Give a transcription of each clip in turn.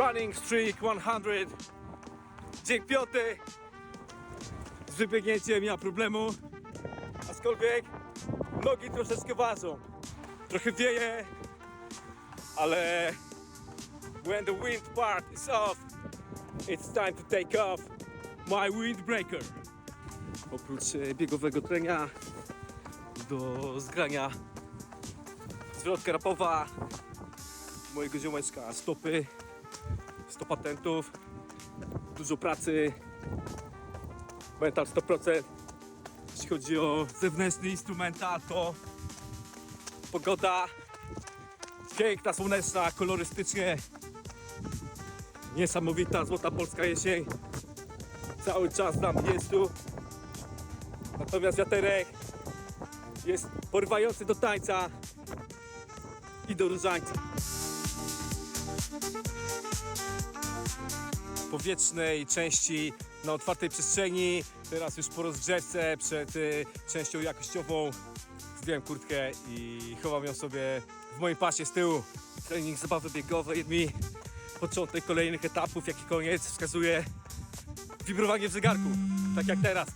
Running streak 100. Dzień piąty. Z wybiegnięciem nie ma problemu. Aczkolwiek nogi troszeczkę ważą. Trochę wieje, ale when the wind part is off, it's time to take off my windbreaker. Oprócz e, biegowego trenia do zgrania zwrotka rapowa mojego ziomeczka stopy 100 patentów dużo pracy. Mental 100% jeśli chodzi o zewnętrzny instrumental to pogoda piękna, słoneczna, kolorystycznie. Niesamowita, złota polska jesień. Cały czas nam jest tu natomiast wiaterek jest porywający do tańca i do różańca. Powietrznej części na otwartej przestrzeni. Teraz już po rozgrzewce przed y, częścią jakościową zdjąłem kurtkę i chowam ją sobie w moim pasie z tyłu. Trening zabawy biegowej mi początek kolejnych etapów, jak i koniec wskazuje wibrowanie w zegarku, tak jak teraz.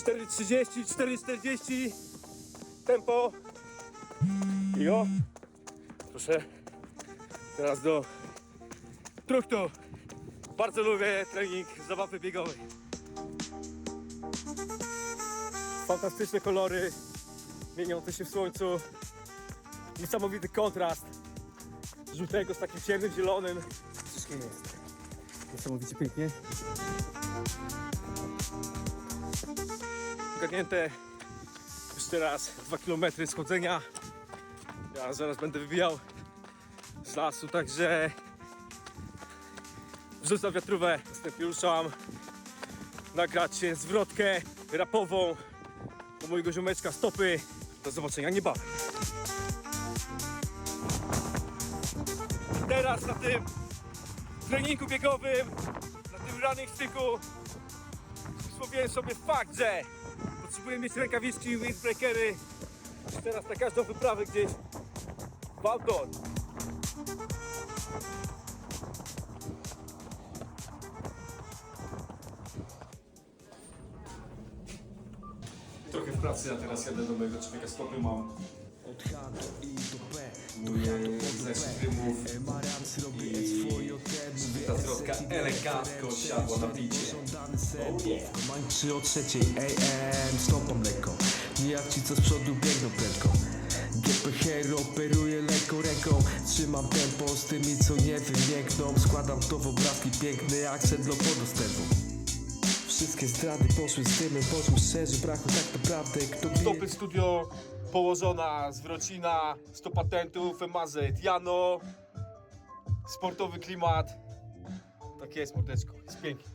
Cztery trzydzieści, cztery czterdzieści, tempo. I o, proszę. Teraz do truchtu. Bardzo lubię trening zabawy biegowej. Fantastyczne kolory, mieniące się w słońcu. Niesamowity kontrast żółtego z takim ciemnym, zielonym. Wszystkim jest. Niesamowicie pięknie. Ogarnięte już teraz 2 km schodzenia. Ja zaraz będę wybijał z lasu, także wrzucam wiatrówę. Następnie ruszam nagrać zwrotkę rapową do mojego ziomeczka stopy. Do zobaczenia niebawem. Teraz na tym treningu biegowym, na tym running sticku uspokoiłem sobie fakt, że potrzebuję mieć rękawiczki i windbreakery teraz na każdą wyprawę gdzieś w outdoor. Pracy, a teraz jadę do mojego człowieka stopy, mam Od chatu i do P mój zeszłych rymów Marian zrobię swoje ten ta zwrotka elegancko siadła na bicie. Komańczy o trzeciej AM Stopam lekko. Nie jak ci co z przodu biegną prędko. GP Hero operuje lekką ręką. Trzymam tempo z tymi co nie wymiękną Składam to w obrazki piękny akcent do podostępu Wszystkie zdrady poszły z dymem Poczuł szczerze braku tak naprawdę Kto bije Stopy studio położona, zwrocina, 100 patentów, Emazet, Jano, sportowy klimat. Tak jest, mordeczko, jest pięknie.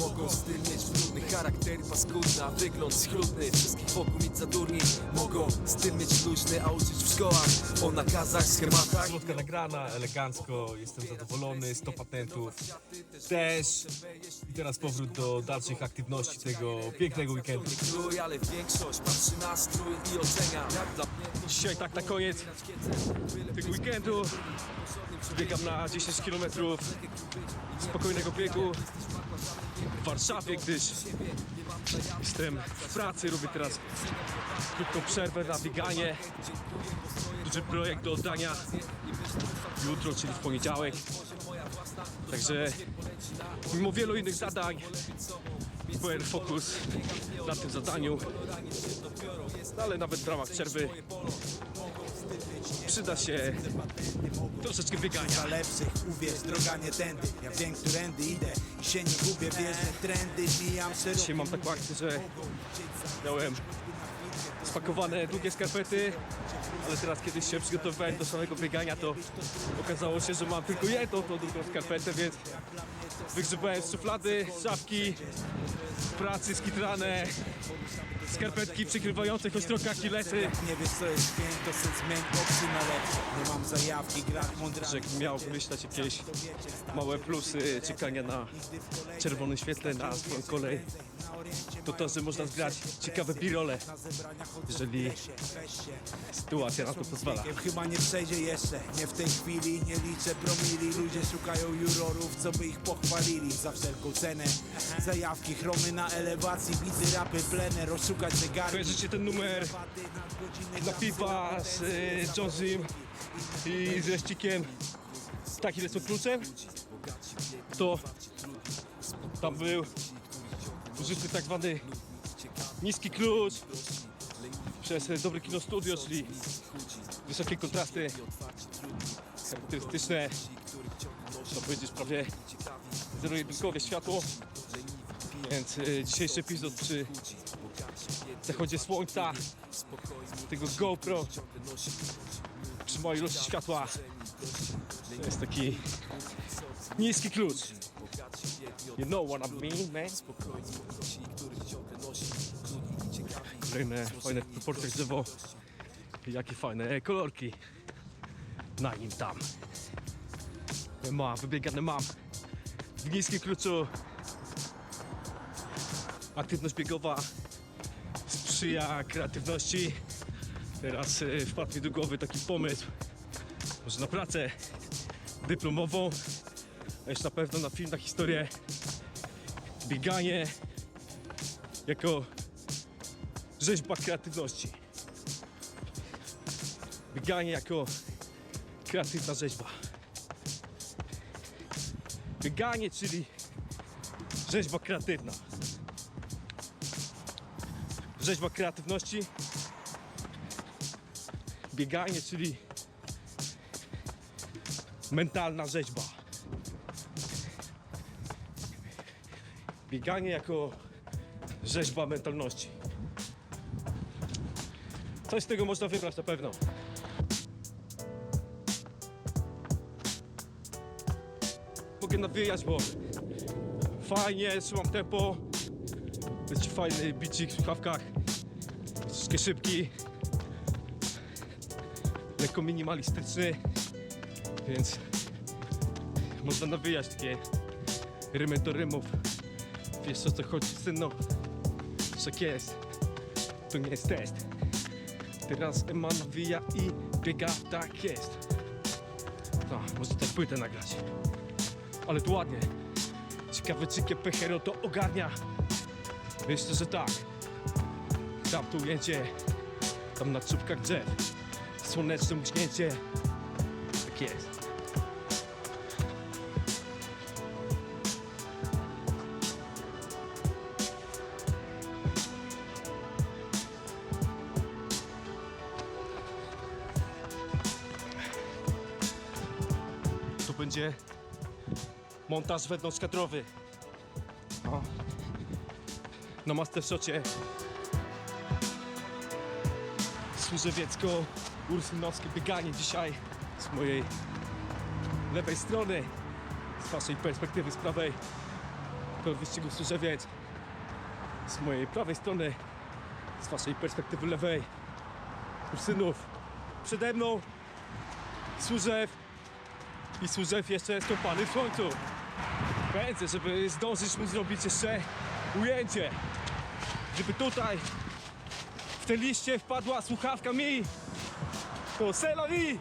Mogą styl mieć brudny charakter paskudny, a wygląd schludny Wszystkich wokół mieć za durni. Mogą styl mieć luźny, a uczyć w szkołach O nakazach, schematach Zwrotka nagrana, elegancko, jestem zadowolony, 100 patentów też. I teraz powrót do dalszych aktywności tego pięknego weekendu. Krój, ale większość patrzy na strój i ocenia. Jak dla mnie Dzisiaj tak na koniec tego weekendu. biegam na 10 km spokojnego biegu w Warszawie, gdyż jestem w pracy, robię teraz krótką przerwę na bieganie. Duży projekt do oddania jutro, czyli w poniedziałek. Także mimo wielu innych zadań byłem fokus na tym zadaniu, ale nawet w ramach przerwy przyda się troszeczkę biegania. Dla lepszych, uwierz, droga nie tędy. Ja wiem, którędy idę i się nie gubię Wiesz, że trendy mijam szeroko. Dzisiaj mam taką akcję, że miałem spakowane długie skarpety, ale teraz kiedyś się przygotowywałem do samego biegania, to okazało się, że mam tylko jedną tą drugą skarpetę, więc wygrzebałem z szuflady, z pracy skitrane, skarpetki przykrywające choć trochę akilesy. Nie wiesz co jest pięć, to sen zmień opcji na lepsze Nie mam zajawki, grać mądra że jakbym miał wymyślać jakieś małe plusy czekania na czerwonym świetle na swoją kolej, to to, że można zgrać ciekawe birole, jeżeli sytuacja sytuacja na to pozwala. Chyba nie przejdzie jeszcze, nie w tej chwili Nie liczę promili, ludzie szukają jurorów Co by ich pochwalili za wszelką cenę. Zajawki, chromy na elewacji Widzę rapy, plener, oszukać zegarki. Kojarzycie ten numer na piwa z y, Jonesem i z Reścikiem tak ile są kluczem to tam był? Użyty tak zwany niski klucz przez dobre kino studio, czyli wysokie kontrasty charakterystyczne. Można powiedzieć prawie zero-jedynkowe światło. Więc y, dzisiejszy epizod przy zachodzie słońca tego GoPro przy mojej ilości światła. To jest taki niski klucz. You know what I mean man kolejne fajne proporcje drzewo. Jakie fajne kolorki. Na nim tam. Ma wybiegane mam. W niskim kluczu. Aktywność biegowa sprzyja kreatywności. Teraz y, wpadł mi do głowy taki pomysł, może na pracę dyplomową, a jeszcze na pewno na film, na historię. Bieganie jako rzeźba kreatywności. Bieganie jako kreatywna rzeźba. Bieganie, czyli rzeźba kreatywna rzeźba kreatywności, bieganie, czyli mentalna rzeźba. Bieganie jako rzeźba mentalności. Coś z tego można wybrać na pewno. Mogę nawijać, bo fajnie, trzymam tempo. Jest fajny bicik w słuchawkach. Troszkę szybki. Lekko minimalistyczny. Więc można nawijać takie rymy do rymów. Wiesz o co chodzi, synu? Tak jest. To nie jest test. Teraz Emma nawija i biega, tak jest. No, można tak płytę nagrać. Ale tu ładnie. Ciekawe, czy Kepechero to ogarnia. Myślę, że tak. Tam to ujęcie, tam na czubkach drzew. Słoneczne mknięcie. Tak jest. Tu będzie montaż wewnątrzkadrowy. O. Na Mastershocie Służewiecko-Ursynowskie bieganie dzisiaj z mojej lewej strony, z waszej perspektywy z prawej. Tor wyścigu Służewiec z mojej prawej strony, z waszej perspektywy lewej. Ursynów przede mną Służew i Służew jeszcze skąpany w słońcu. Pędzę, żeby zdążyć mu zrobić jeszcze ujęcie. Żeby tutaj w te liście wpadła słuchawka mi to vie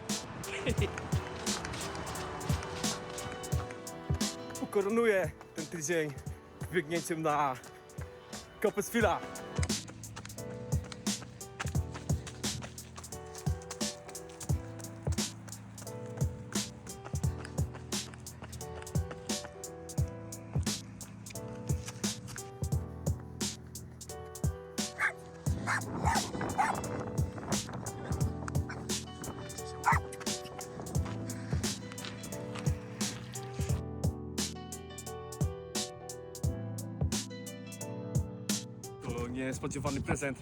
ukoronuję ten tydzień biegnięciem na Kopecfila niespodziewany prezent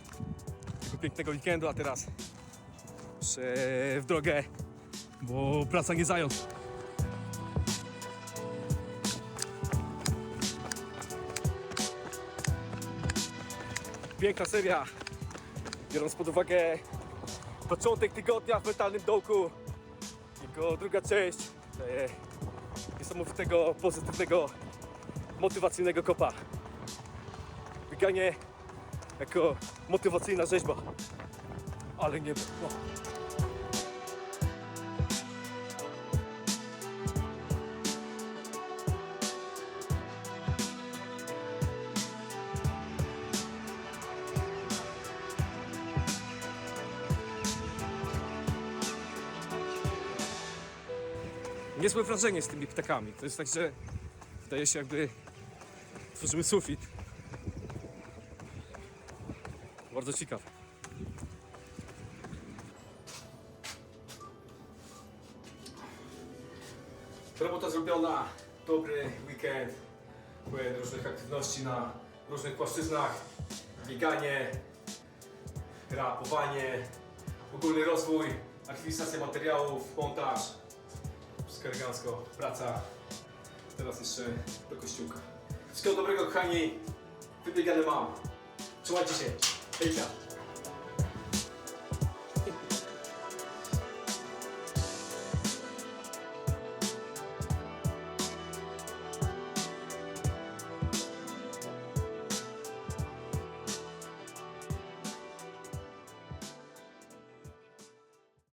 tego pięknego weekendu, a teraz w drogę, bo praca nie zając. Piękna seria, biorąc pod uwagę początek tygodnia w metalnym dołku, jego druga część daje niesamowitego, pozytywnego, motywacyjnego kopa bieganie jako motywacyjna rzeźba. Ale nie. No. Niezłe wrażenie z tymi ptakami. To jest tak, że wydaje się jakby tworzyły sufit. Bardzo ciekawe. Robota zrobiona, dobry weekend, pełen różnych aktywności na różnych płaszczyznach, bieganie, rapowanie, ogólny rozwój, aktywizacja materiałów, montaż, wszystko elegancko, praca, teraz jeszcze do kościółka. Wszystkiego dobrego kochani, wybiegane mam, trzymajcie się, いいじゃん